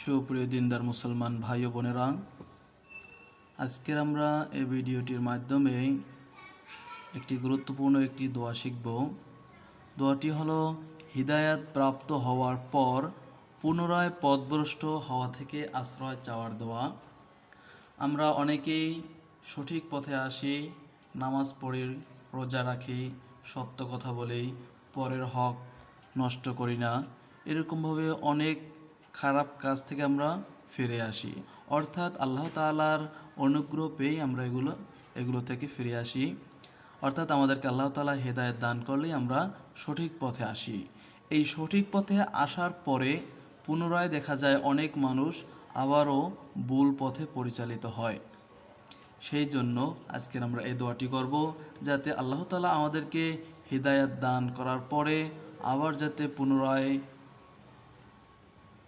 সুপ্রিয় দিনদার মুসলমান ভাই ও বোনেরা, আজকের আমরা এই ভিডিওটির মাধ্যমে একটি গুরুত্বপূর্ণ একটি দোয়া শিখব। দোয়াটি হলো, হৃদায়াত প্রাপ্ত হওয়ার পর পুনরায় পথভ্রষ্ট হওয়া থেকে আশ্রয় চাওয়ার দোয়া। আমরা অনেকেই সঠিক পথে আসি, নামাজ পড়ি, রোজা রাখি, সত্য কথা বলি, পরের হক নষ্ট করি না। এরকমভাবে অনেক খারাপ কাজ থেকে আমরা ফিরে আসি। অর্থাৎ আল্লাহ তাআলার অনুগ্রহ পেয়েই আমরা এগুলো এগুলো থেকে ফিরে আসি। অর্থাৎ আমাদেরকে আল্লাহ তাআলা হেদায়েত দান করলেই আমরা সঠিক পথে আসি। এই সঠিক পথে আসার পরে পুনরায় দেখা যায় অনেক মানুষ আবারও ভুল পথে পরিচালিত হয়। সেই জন্য আজকের আমরা এই দোয়াটি করব যাতে আল্লাহ তাআলা আমাদেরকে হৃদায়াত দান করার পরে আবার যাতে পুনরায়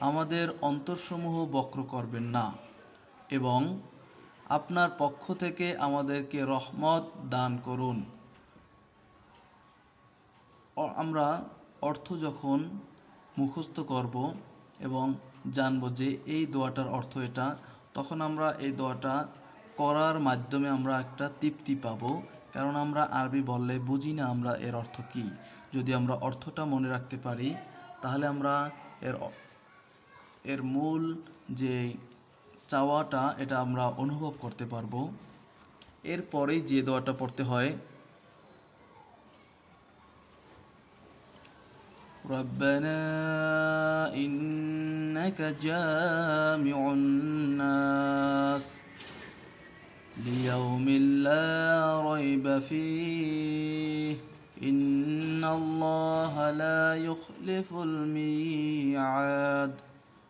আমাদের অন্তরসমূহ বক্র করবেন না এবং আপনার পক্ষ থেকে আমাদেরকে রহমত দান করুন। আমরা অর্থ যখন মুখস্থ করব এবং জানব যে এই দোয়াটার অর্থ এটা, তখন আমরা এই দোয়াটা করার মাধ্যমে আমরা একটা তৃপ্তি পাবো। কারণ আমরা আরবি বললে বুঝি না আমরা এর অর্থ কি। যদি আমরা অর্থটা মনে রাখতে পারি, তাহলে আমরা এর এর মূল যে চাওয়াটা এটা আমরা অনুভব করতে পারবো এরপরেই যে দোয়াটা পড়তে হয় ربنا إنك جامع الناس ليوم لا ريب فيه إن الله لا يخلف الميعاد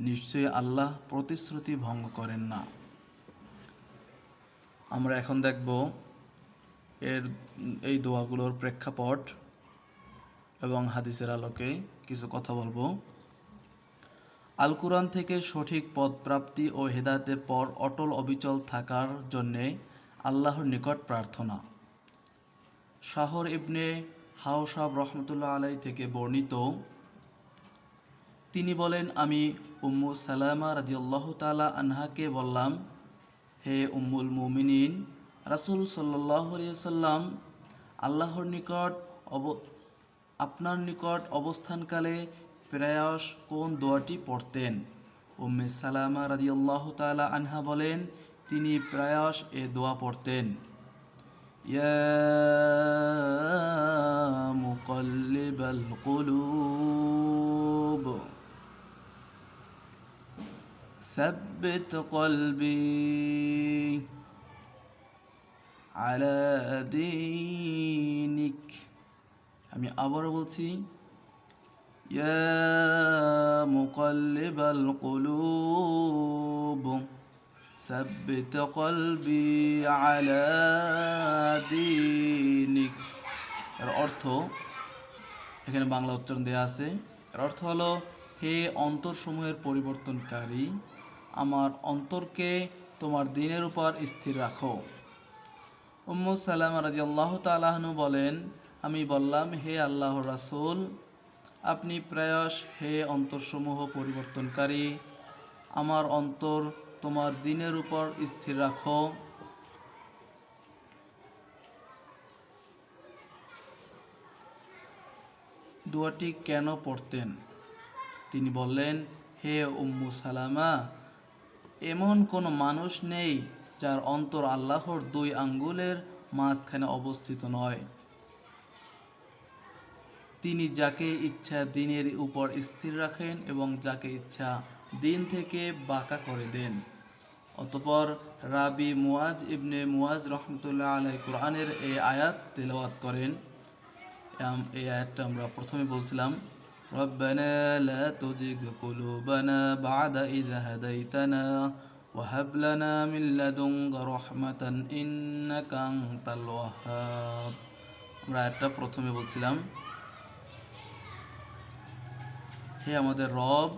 নিশ্চয়ই আল্লাহ প্রতিশ্রুতি ভঙ্গ করেন না। আমরা এখন দেখব এর, এই দোয়াগুলোর প্রেক্ষাপট এবং হাদিসের আলোকে কিছু কথা বলব। আল কুরআন থেকে সঠিক পথ প্রাপ্তি ও হেদায়েতের পর অটল অবিচল থাকার জন্যে আল্লাহর নিকট প্রার্থনা। শাহর ইবনে হাওসাব রহমতুল্লাহ আলাই থেকে বর্ণিত তিনি বলেন, আমি উম্মু সালামা রাজিউল্লাহ তালা আনহাকে বললাম, হে উম্মুল মুমিনিন, রাসুল সাল্লাহ সাল্লাম আল্লাহর নিকট অব, আপনার নিকট অবস্থানকালে প্রায়শ কোন দোয়াটি পড়তেন? উম্মে সালামা রাদিয়াল্লাহ তালা আনহা বলেন, তিনি প্রায়শ এ দোয়া পড়তেন। ইয়া মুকাল্লিবাল কুলুব। ثبت قلبي على دينك আমি আবারও বলছি ইয়া মুকাল্লিবাল কুলুব ثبت قلبي على دينك এর অর্থ এখানে বাংলা উচ্চারণ দেওয়া আছে এর অর্থ হলো হে অন্তরসমূহের পরিবর্তনকারী আমার অন্তরকে তোমার দিনের উপর স্থির রাখো। উম্মু সালামা রাজি আল্লাহ তালাহনু বলেন, আমি বললাম, হে আল্লাহ রাসূল, আপনি প্রায়শ হে অন্তরসমূহ পরিবর্তনকারী, আমার অন্তর তোমার দিনের উপর স্থির রাখো। দোয়াটি কেন পড়তেন? তিনি বললেন, হে উম্মু সালামা এমন কোনো মানুষ নেই যার অন্তর আল্লাহর দুই আঙ্গুলের মাঝখানে অবস্থিত নয়। তিনি যাকে ইচ্ছা দিনের উপর স্থির রাখেন এবং যাকে ইচ্ছা দিন থেকে বাঁকা করে দেন। অতপর রাবি মুয়াজ ইবনে মুয়াজ রহমতুল্লাহ আলাই কোরআনের এই আয়াত তেলাওয়াত করেন। এই আয়াতটা আমরা প্রথমে বলছিলাম ربنا لا تزغ قلوبنا بعد إذ هديتنا وهب لنا من لدنك رحمة إنك أنت الوهاب আমরা আয়াতটা প্রথমে বলছিলাম হে আমাদের রব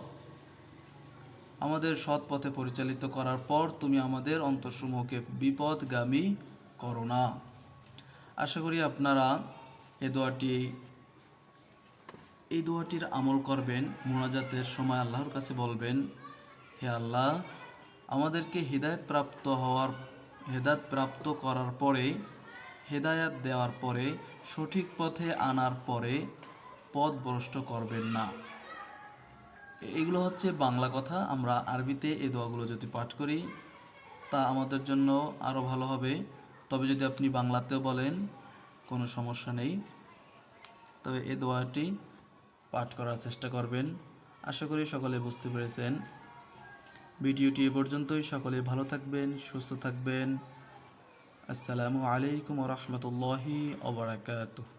আমাদের সৎ পথে পরিচালিত করার পর তুমি আমাদের অন্তঃসমূহকে বিপদগামী করো না আশা করি আপনারা এ দোয়াটি এই দোয়াটির আমল করবেন, মোনাজাতের সময় আল্লাহর কাছে বলবেন, হে আল্লাহ, আমাদেরকে হৃদায়ত প্রাপ্ত হওয়ার, হেদায়ত প্রাপ্ত করার পরে, হেদায়াত দেওয়ার পরে, সঠিক পথে আনার পরে পথ ভ্রষ্ট করবেন না। এগুলো হচ্ছে বাংলা কথা। আমরা আরবিতে এই দোয়াগুলো যদি পাঠ করি, তা আমাদের জন্য আরও ভালো হবে। তবে যদি আপনি বাংলাতেও বলেন, কোনো সমস্যা নেই। তবে এই দোয়াটি পাঠ করার চেষ্টা করবেন। আশা করি সকলে বুঝতে পেরেছেন। ভিডিওটি এ পর্যন্তই। সকলে ভালো থাকবেন, সুস্থ থাকবেন। আসসালামু আলাইকুম রহমতুল্লাহি ওবরাকাতুহ